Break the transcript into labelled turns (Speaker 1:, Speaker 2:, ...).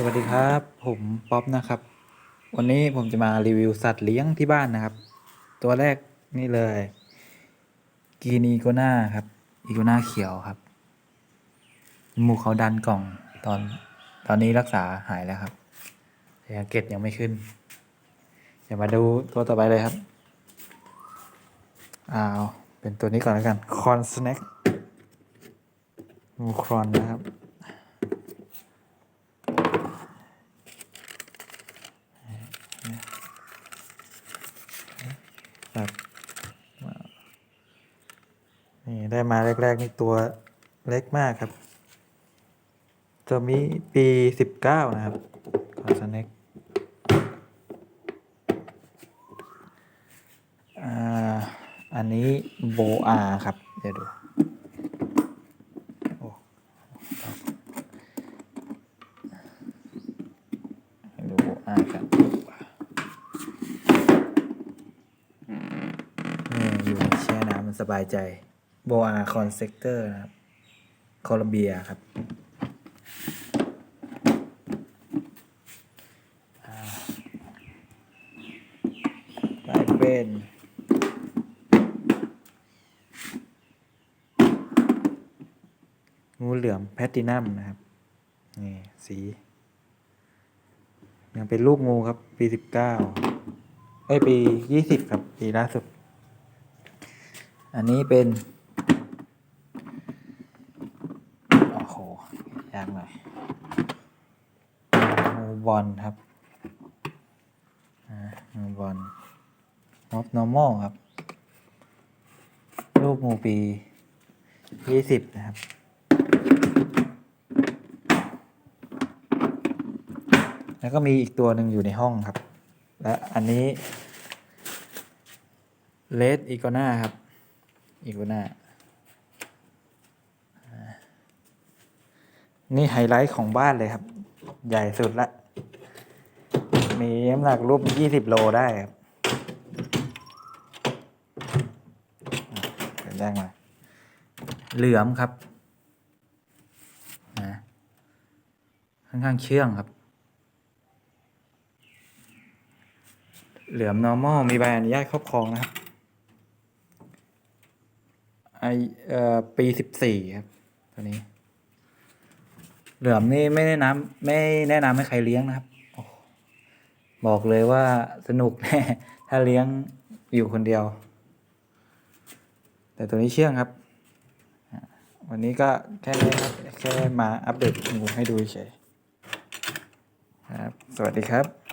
Speaker 1: สวัสดีครับ ผมป๊อปนะครับ วันนี้ผมจะมารีวิวสัตว์เลี้ยงที่บ้านนะครับ ตัวแรกนี่เลยกีนีโกนาครับอีโกนาเขียวครับมูเขาดันกล่องตอนตอนนี้รักษาหายแล้วครับแต่ยังเก็ดยังไม่ขึ้นอย่ามาดูตัวต่อไปเลยครับอ้าวเป็นตัวนี้ก่อนแล้วกันคอนสแน็คมูครอนนะครับ ครับนี่ได้มาแรก ๆ นี่ตัวเล็กมากครับ จะมีปีสิบเก้านะครับคอนสเน็กอ่าอันนี้โบอาครับ เดี๋ยวดูโอ้ครับให้ดูโบอากัน นี่อยู่ในแช่น้ำมันส บายใจโบอาคอนเซกเตอร์นะครับโคลอมเบียครับลายเป็นงูเหลือมแพตตินัมนะครับ นี่ สี ยังเป็นลูกงูครับ ปีสิบเก้าเอ้ย ปียี่สิบครับ ปีล่าสุด อันนี้เป็น โอ้โห ยากหน่อยงูบอลครับอ่างูบอลม็อบนอร์มอลครับ รูปงูปียี่สิบนะครับแล้วก็มีอีกตัวหนึ่งอยู่ในห้องครับ และอันนี้เลดอีโกนาครับ อีโกนานี่ไฮไลท์ของบ้านเลยครับ ใหญ่สุดละ มีน้ำหนักรูปยี่สิบโลได้ครับเดี๋ยวแยกมา เหลือมครับนะค่อนข้างเชื่องครับ เหลือม normal มีใบอนุญาตครอบครองนะครับ ไอเอ่อปีสิบสี่ครับตัวนี้ เหลือมนี่ไม่แนะนำไม่แนะนำให้ใครเลี้ยงนะครับอบอกเลยว่าสนุกแน่ถ้าเลี้ยงอยู่คนเดียว แต่ตัวนี้เชื่องครับ วันนี้ก็แค่นี้ครับแค่มาอัปเดตงูให้ดูเฉยครับ สวัสดีครับ